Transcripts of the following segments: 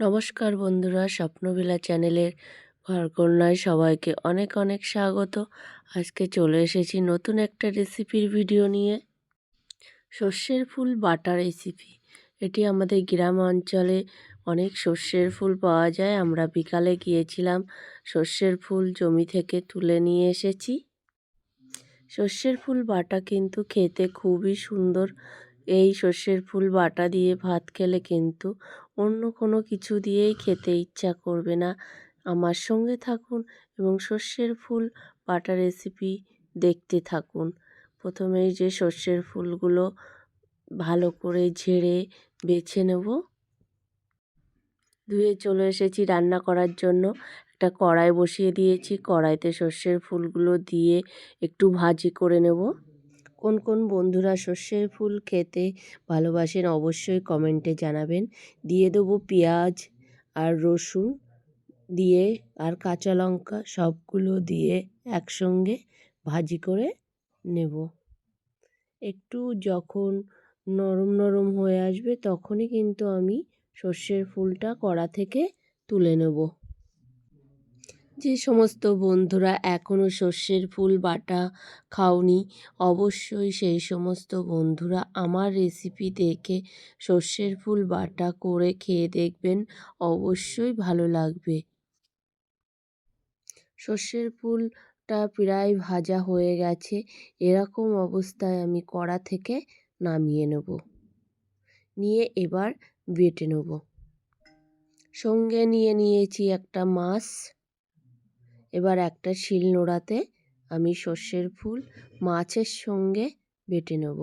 নমস্কার বন্ধুরা স্বপ্নবিলা চ্যানেলের ঘরকন্যায় সবাইকে অনেক অনেক স্বাগত। আজকে চলে এসেছি নতুন একটা রেসিপির ভিডিও নিয়ে। সর্ষের ফুল বাটা রেসিপি। এটি আমাদের গ্রাম অঞ্চলে অনেক সর্ষের ফুল পাওয়া যায়। আমরা বিকালে গিয়েছিলাম, সর্ষের ফুল জমি থেকে তুলে নিয়ে এসেছি। সর্ষের ফুল বাটা কিন্তু খেতে খুবই সুন্দর এই সর্ষের ফুল বাটা দিয়ে ভাত খেলে কিন্তু অন্য কোনো কিছু দিয়েই খেতে ইচ্ছা করবে না। আমার সঙ্গে থাকুন এবং সর্ষের ফুল বাটা রেসিপি দেখতে থাকুন। প্রথমেই যে সর্ষের ফুলগুলো ভালো করে ঝেড়ে বেছে নেব। ধুয়ে চলে এসেছি রান্না করার জন্য। একটা কড়াই বসিয়ে দিয়েছি। কড়াইতে সর্ষের ফুলগুলো দিয়ে একটু ভাজি করে নেব। কোন কোন বন্ধুরা সর্ষের ফুল খেতে ভালোবাসেন অবশ্যই কমেন্টে জানাবেন। দিয়ে দেবো পেঁয়াজ আর রসুন দিয়ে আর কাঁচা লঙ্কা সবগুলো দিয়ে একসঙ্গে ভাজি করে নেব। একটু যখন নরম নরম হয়ে আসবে তখনই কিন্তু আমি সর্ষের ফুলটা কড়া থেকে তুলে নেব। যে সমস্ত বন্ধুরা এখনও সর্ষের ফুল বাটা খাওনি, অবশ্যই সেই সমস্ত বন্ধুরা আমার রেসিপি দেখে সর্ষের ফুল বাটা করে খেয়ে দেখবেন, অবশ্যই ভালো লাগবে। সর্ষের ফুলটা প্রায় ভাজা হয়ে গেছে, এরকম অবস্থায় আমি কড়া থেকে নামিয়ে নেব। নিয়ে এবার বেটে নেব। সঙ্গে নিয়ে নিয়েছি একটা মাছ। এবার একটা শিল নোড়াতে আমি সর্ষের ফুল মাছের সঙ্গে বেটে নেব।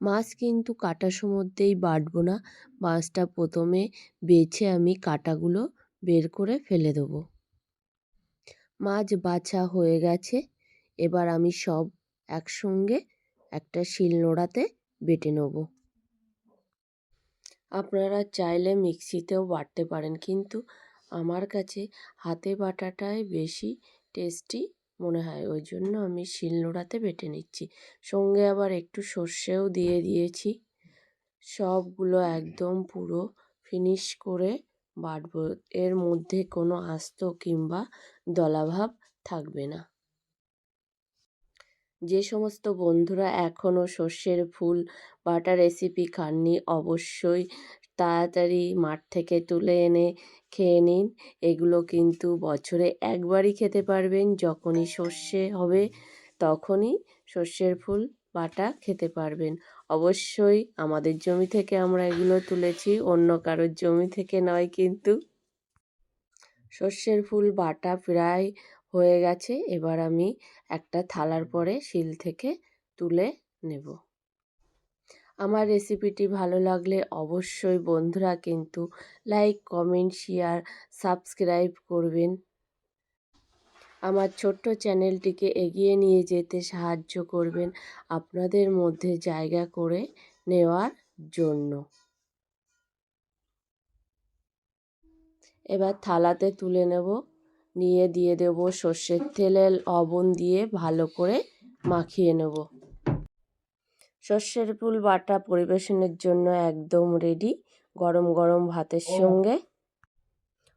মাছ কিন্তু কাটার মধ্যেই বাটবো না। মাছটা প্রথমে বেছে আমি কাটাগুলো বের করে ফেলে দেবো। মাছ বাছা হয়ে গেছে। এবার আমি সব একসঙ্গে একটা শিল নোড়াতে বেটে নেব। আপনারা চাইলে মিক্সিতেও বাটতে পারেন, কিন্তু আমার কাছে হাতে বাটাটাই বেশি টেস্টি মনে হয়। ওই জন্য আমি শিলনোড়াতে বেটে নিচ্ছি। সঙ্গে আবার একটু সর্ষেও দিয়ে দিয়েছি। সবগুলো একদম পুরো ফিনিশ করে বাটবো। এর মধ্যে কোনো আস্ত কিংবা দলাভাব থাকবে না। যে সমস্ত বন্ধুরা এখনও সর্ষের ফুল বাটা রেসিপি খাননি, অবশ্যই তাড়াতাড়ি মাঠ থেকে তুলে এনে খেয়ে নিন। এগুলো কিন্তু বছরে একবারই খেতে পারবেন। যখনই সর্ষে হবে তখনই সর্ষের ফুল, বাটা খেতে পারবেন। অবশ্যই আমাদের জমি থেকে আমরা এগুলো তুলেছি, অন্য কারোর জমি থেকে নয় কিন্তু। সর্ষের ফুল, বাটা প্রায় হয়ে গেছে। এবার আমি একটা থালার পরে শিল থেকে তুলে নেব। আমার রেসিপিটি ভালো লাগলে অবশ্যই বন্ধুরা কিন্তু লাইক কমেন্ট শেয়ার সাবস্ক্রাইব করবেন। আমার ছোট্ট চ্যানেলটিকে এগিয়ে নিয়ে যেতে সাহায্য করবেন আপনাদের মধ্যে জায়গা করে নেওয়ার জন্য। এবার থালাতে তুলে নেব, নিয়ে দিয়ে দেব সর্ষের তেলে লবণ দিয়ে ভালো করে মাখিয়ে নেব। সর্ষের ফুল বাটা পরিবেশনের জন্য একদম রেডি গরম গরম ভাতের সঙ্গে।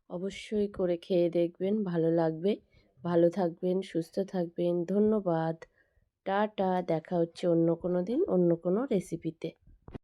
অবশ্যই করে খেয়ে দেখবেন ভালো লাগবে। ভালো থাকবেন সুস্থ থাকবেন। ধন্যবাদ। টাটা দেখা হচ্ছে অন্য কোনো দিন অন্য কোনো রেসিপিতে